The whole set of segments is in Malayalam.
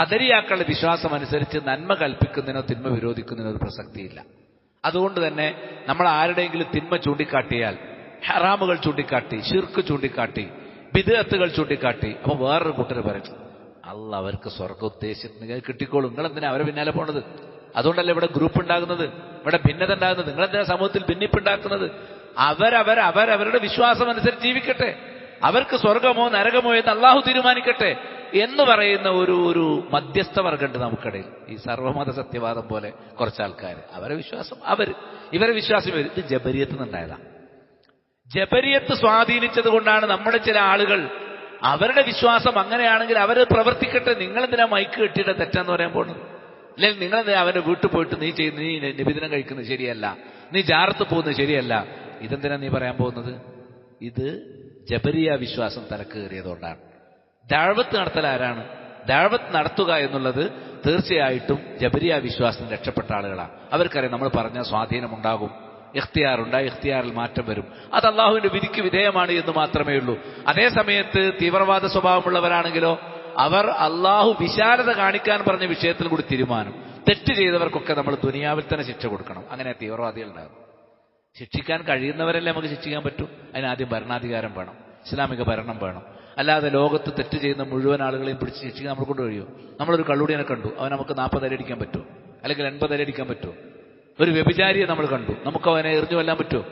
കദരിയാക്കളുടെ വിശ്വാസം അനുസരിച്ച് നന്മ കൽപ്പിക്കുന്നതിനോ തിന്മ വിരോധിക്കുന്നതിനോ പ്രസക്തിയില്ല. അതുകൊണ്ട് തന്നെ നമ്മൾ ആരുടെയെങ്കിലും തിന്മ ചൂണ്ടിക്കാട്ടിയാൽ ഹറാമുകൾ ചൂണ്ടിക്കാട്ടി ഷിർക്ക് ചൂണ്ടിക്കാട്ടി ബിദത്തുകൾ ചൂണ്ടിക്കാട്ടി അപ്പൊ വേറൊരു കൂട്ടർ പറയും അല്ല അവർക്ക് സ്വർഗം ഉദ്ദേശിക്കുന്നത് കിട്ടിക്കോളും. നിങ്ങൾ എന്തിനാ അവരെ പിന്നാലെ പോണത്? അതുകൊണ്ടല്ലേ ഇവിടെ ഗ്രൂപ്പ് ഉണ്ടാകുന്നത്? ഇവിടെ ഭിന്നത ഉണ്ടാകുന്നത്? നിങ്ങൾ എന്തിനാ സമൂഹത്തിൽ ഭിന്നിപ്പുണ്ടാക്കുന്നത് അവരവർ അവരവരുടെ വിശ്വാസം അനുസരിച്ച് ജീവിക്കട്ടെ. അവർക്ക് സ്വർഗമോ നരകമോ എന്ന് അള്ളാഹു തീരുമാനിക്കട്ടെ. എന്ന് പറയുന്ന ഒരു ഒരു മധ്യസ്ഥ വർഗമുണ്ട് നമുക്കിടയിൽ. ഈ സർവമത സത്യവാദം പോലെ കുറച്ച് ആൾക്കാർ അവരെ വിശ്വാസം അവർ ഇവരെ വിശ്വാസം ഇത് ജബരിയത്ത് നിന്നുണ്ടായതാണ് ജബരിയത്ത് സ്വാധീനിച്ചത് കൊണ്ടാണ് നമ്മുടെ ചില ആളുകൾ അവരുടെ വിശ്വാസം അങ്ങനെയാണെങ്കിൽ അവർ പ്രവർത്തിക്കട്ടെ. നിങ്ങളെന്തിനാ മൈക്ക് കെട്ടിയിട്ട് തെറ്റാന്ന് പറയാൻ പോകുന്നത് അല്ലെങ്കിൽ നിങ്ങൾ എന്തിനാ അവന്റെ വീട്ടിൽ പോയിട്ട് നീ ചെയ്യുന്ന നീ നിബിധനം കഴിക്കുന്നത് ശരിയല്ല. നീ ജാറത്ത് പോകുന്നത് ശരിയല്ല. ഇതെന്തിനാ നീ പറയാൻ പോകുന്നത്? ഇത് ജബരിയ വിശ്വാസം തലക്ക് കയറിയതുകൊണ്ടാണ്. ദാഴ്വത്ത് നടത്തൽ ആരാണ്? ദാഴ്വത്ത് നടത്തുക എന്നുള്ളത് തീർച്ചയായിട്ടും ജബരിയ വിശ്വാസം രക്ഷപ്പെട്ട ആളുകളാണ് അവർക്കറിയാം നമ്മൾ പറഞ്ഞ സ്വാധീനമുണ്ടാകും ഇഖ്തിയാറുണ്ട് ആ ഇഖ്തിയാറിൽ മാറ്റം വരും. അത് അള്ളാഹുവിന്റെ വിധിക്ക് വിധേയമാണ് എന്ന് മാത്രമേ ഉള്ളൂ. അതേ സമയത്ത് തീവ്രവാദ സ്വഭാവമുള്ളവരാണെങ്കിലോ അവർ അള്ളാഹു വിശാലത കാണിക്കാൻ പറഞ്ഞ വിഷയത്തിൽ കൂടി തീരുമാനം. തെറ്റ് ചെയ്തവർക്കൊക്കെ നമ്മൾ ദുനിയാവിൽ തന്നെ ശിക്ഷ കൊടുക്കണം. അങ്ങനെ തീവ്രവാദികൾ ഉണ്ടാകും. ശിക്ഷിക്കാൻ കഴിയുന്നവരല്ലേ നമുക്ക് ശിക്ഷിക്കാൻ പറ്റൂ? അതിനാദ്യം ഭരണാധികാരം വേണം. ഇസ്ലാമിക ഭരണം വേണം. അല്ലാതെ ലോകത്ത് തെറ്റ് ചെയ്യുന്ന മുഴുവൻ ആളുകളെയും പിടിച്ച് ശിക്ഷിക്കാൻ നമ്മൾ കൊണ്ട് കഴിയുമോ നമ്മളൊരു കള്ളുടിയനെ കണ്ടു. അവൻ നമുക്ക് നാൽപ്പത് അടി അടിക്കാൻ പറ്റുമോ? അല്ലെങ്കിൽ എൺപത് അടി അടിക്കാൻ പറ്റുമോ? ഒരു വ്യഭിചാരിയെ നമ്മൾ കണ്ടു. നമുക്ക് അവനെ എറിഞ്ഞു കൊല്ലാൻ പറ്റുമോ?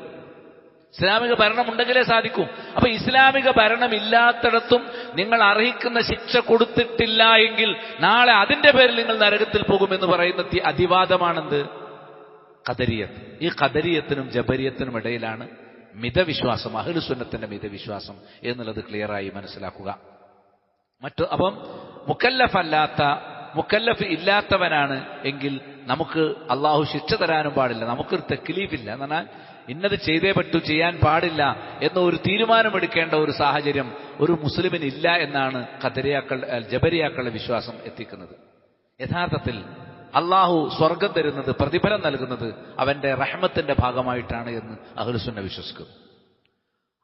ഇസ്ലാമിക ഭരണം ഉണ്ടെങ്കിലേ സാധിക്കൂ. അപ്പൊ ഇസ്ലാമിക ഭരണം ഇല്ലാത്തിടത്തും നിങ്ങൾ അർഹിക്കുന്ന ശിക്ഷ കൊടുത്തിട്ടില്ല എങ്കിൽ നാളെ അതിന്റെ പേരിൽ നിങ്ങൾ നരകത്തിൽ പോകുമെന്ന് പറയുന്ന അതിവാദമാണെന്ത്? കദരിയത്ത്. ഈ കദരിയത്തിനും ജബരിയത്തിനും ഇടയിലാണ് മിതവിശ്വാസം അഹ്ലുസുന്നത്തിന്റെ മിതവിശ്വാസം എന്നുള്ളത് ക്ലിയറായി മനസ്സിലാക്കുക. മറ്റു അപ്പം മുക്കല്ലഫ് അല്ലാത്ത മുക്കല്ലഫ് ഇല്ലാത്തവനാണ് എങ്കിൽ നമുക്ക് അള്ളാഹു ശിക്ഷ തരാനും പാടില്ല നമുക്കൊരു തെക്കിലീഫില്ല എന്ന് പറഞ്ഞാൽ ഇന്നത് ചെയ്തേ പറ്റൂ ചെയ്യാൻ പാടില്ല എന്ന ഒരു തീരുമാനമെടുക്കേണ്ട ഒരു സാഹചര്യം ഒരു മുസ്ലിമിന് ഇല്ല എന്നാണ് ഖദരിയാക്കൾ ജബരിയാക്കളുടെ വിശ്വാസം എത്തിക്കുന്നത്. യഥാർത്ഥത്തിൽ അള്ളാഹു സ്വർഗം തരുന്നത് പ്രതിഫലം നൽകുന്നത് അവന്റെ റഹ്മത്തിന്റെ ഭാഗമായിട്ടാണ് എന്ന് അഹ്ലുസുന്ന വിശ്വസിക്കുന്നു.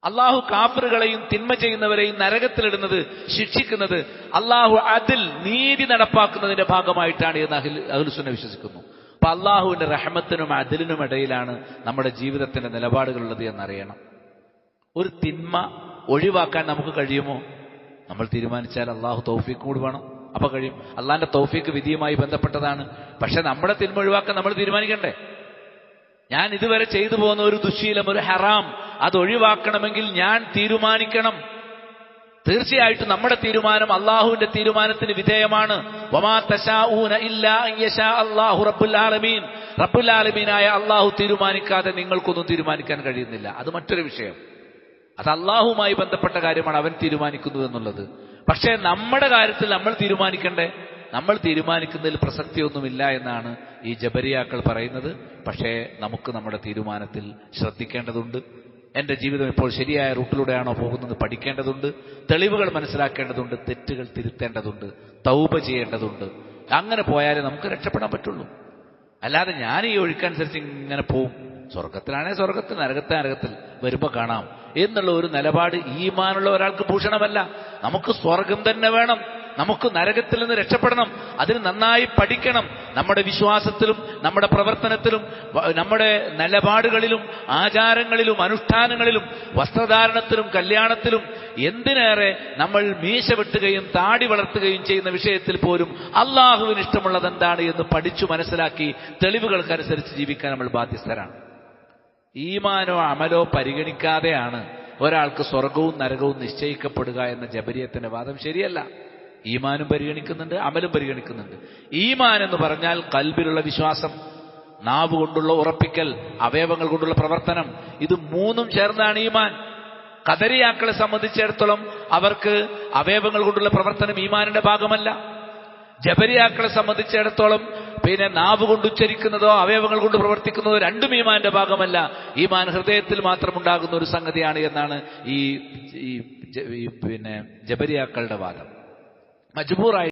അള്ളാഹു കാഫറുകളെയും തിന്മ ചെയ്യുന്നവരെയും നരകത്തിലിടുന്നത് ശിക്ഷിക്കുന്നത് അള്ളാഹു അതിൽ നീതി നടപ്പാക്കുന്നതിന്റെ ഭാഗമായിട്ടാണ് എന്ന് അഹിൽ അഹ്ലുസുന്ന വിശ്വസിക്കുന്നു. അപ്പൊ അള്ളാഹുവിന്റെ റഹ്മത്തിനും അതിലിനും ഇടയിലാണ് നമ്മുടെ ജീവിതത്തിന്റെ നിലപാടുകളുള്ളത് എന്നറിയണം. ഒരു തിന്മ ഒഴിവാക്കാൻ നമുക്ക് കഴിയുമോ? നമ്മൾ തീരുമാനിച്ചാൽ അള്ളാഹു തൗഫീഖ് കൂടി വേണം. അപ്പൊ കഴിയും. അള്ളാന്റെ തൗഫീഖ് വിധിയുമായി ബന്ധപ്പെട്ടതാണ്. പക്ഷെ നമ്മുടെ തിന്മ ഒഴിവാക്കാൻ നമ്മൾ തീരുമാനിക്കണ്ടേ? ഞാൻ ഇതുവരെ ചെയ്തു പോകുന്ന ഒരു ദുശീലം ഒരു ഹറാം അത് ഒഴിവാക്കണമെങ്കിൽ ഞാൻ തീരുമാനിക്കണം. തീർച്ചയായിട്ടും നമ്മുടെ തീരുമാനം അള്ളാഹുവിന്റെ തീരുമാനത്തിന് വിധേയമാണ്. അള്ളാഹു തീരുമാനിക്കാതെ നിങ്ങൾക്കൊന്നും തീരുമാനിക്കാൻ കഴിയുന്നില്ല. അത് മറ്റൊരു വിഷയം. അത് അള്ളാഹുമായി ബന്ധപ്പെട്ട കാര്യമാണ് അവൻ തീരുമാനിക്കുന്നു എന്നുള്ളത്. പക്ഷേ നമ്മുടെ കാര്യത്തിൽ നമ്മൾ തീരുമാനിക്കണ്ടേ? നമ്മൾ തീരുമാനിക്കുന്നതിൽ പ്രസക്തിയൊന്നുമില്ല എന്നാണ് ഈ ജബരിയാക്കൾ പറയുന്നത്. പക്ഷേ നമുക്ക് നമ്മുടെ തീരുമാനത്തിൽ ശ്രദ്ധിക്കേണ്ടതുണ്ട്. എന്റെ ജീവിതം ഇപ്പോൾ ശരിയായ റൂട്ടിലൂടെയാണോ പോകുന്നത് പഠിക്കേണ്ടതുണ്ട്. തെളിവുകൾ മനസ്സിലാക്കേണ്ടതുണ്ട്. തെറ്റുകൾ തിരുത്തേണ്ടതുണ്ട്. തൗപ ചെയ്യേണ്ടതുണ്ട്. അങ്ങനെ പോയാലേ നമുക്ക് രക്ഷപ്പെടാൻ പറ്റുള്ളൂ. അല്ലാതെ ഞാൻ ഈ ഒഴുക്കനുസരിച്ച് ഇങ്ങനെ പോവും. സ്വർഗത്തിലാണേ സ്വർഗത്തിൽ നരകത്തെ നരകത്തിൽ വരുമ്പോൾ കാണാം. എന്നുള്ള ഒരു നിലപാട് ഈമാനുള്ള ഒരാൾക്ക് ഭൂഷണമല്ല. നമുക്ക് സ്വർഗം തന്നെ വേണം. നമുക്ക് നരകത്തിൽ നിന്ന് രക്ഷപ്പെടണം. അതിന് നന്നായി പഠിക്കണം. നമ്മുടെ വിശ്വാസത്തിലും നമ്മുടെ പ്രവർത്തനത്തിലും നമ്മുടെ നിലപാടുകളിലും ആചാരങ്ങളിലും അനുഷ്ഠാനങ്ങളിലും വസ്ത്രധാരണത്തിലും കല്യാണത്തിലും എന്തിനേറെ നമ്മൾ മീശ വെട്ടുകയും താടി വളർത്തുകയും ചെയ്യുന്ന വിഷയത്തിൽ പോലും അള്ളാഹുവിന് ഇഷ്ടമുള്ളത് എന്താണ് എന്ന് പഠിച്ചു മനസ്സിലാക്കി തെളിവുകൾക്കനുസരിച്ച് ജീവിക്കാൻ നമ്മൾ ബാധ്യസ്ഥരാണ്. ഈമാനോ അമലോ പരിഗണിക്കാതെയാണ് ഒരാൾക്ക് സ്വർഗവും നരകവും നിശ്ചയിക്കപ്പെടുക എന്ന ജബരിയത്തിന്റെ വാദം ശരിയല്ല. ഈമാനും പരിഗണിക്കുന്നുണ്ട് അമലും പരിഗണിക്കുന്നുണ്ട്. ഈമാൻ എന്ന് പറഞ്ഞാൽ കൽബിലുള്ള വിശ്വാസം നാവ് കൊണ്ടുള്ള ഉറപ്പിക്കൽ അവയവങ്ങൾ കൊണ്ടുള്ള പ്രവർത്തനം. ഇത് മൂന്നും ചേർന്നാണ് ഈമാൻ. കദരിയാക്കളെ സംബന്ധിച്ചിടത്തോളം അവർക്ക് അവയവങ്ങൾ കൊണ്ടുള്ള പ്രവർത്തനം ഈമാനിന്റെ ഭാഗമല്ല. ജബരിയാക്കളെ സംബന്ധിച്ചിടത്തോളം പിന്നെ നാവ് കൊണ്ട് ഉച്ചരിക്കുന്നതോ അവയവങ്ങൾ കൊണ്ട് പ്രവർത്തിക്കുന്നതോ രണ്ടും ഈമാന്റെ ഭാഗമല്ല. ഈമാൻ ഹൃദയത്തിൽ മാത്രം ഉണ്ടാകുന്ന ഒരു സംഗതിയാണ് എന്നാണ് ഈ പിന്നെ ജബരിയാക്കളുടെ വാദം. മജ്ബൂറായി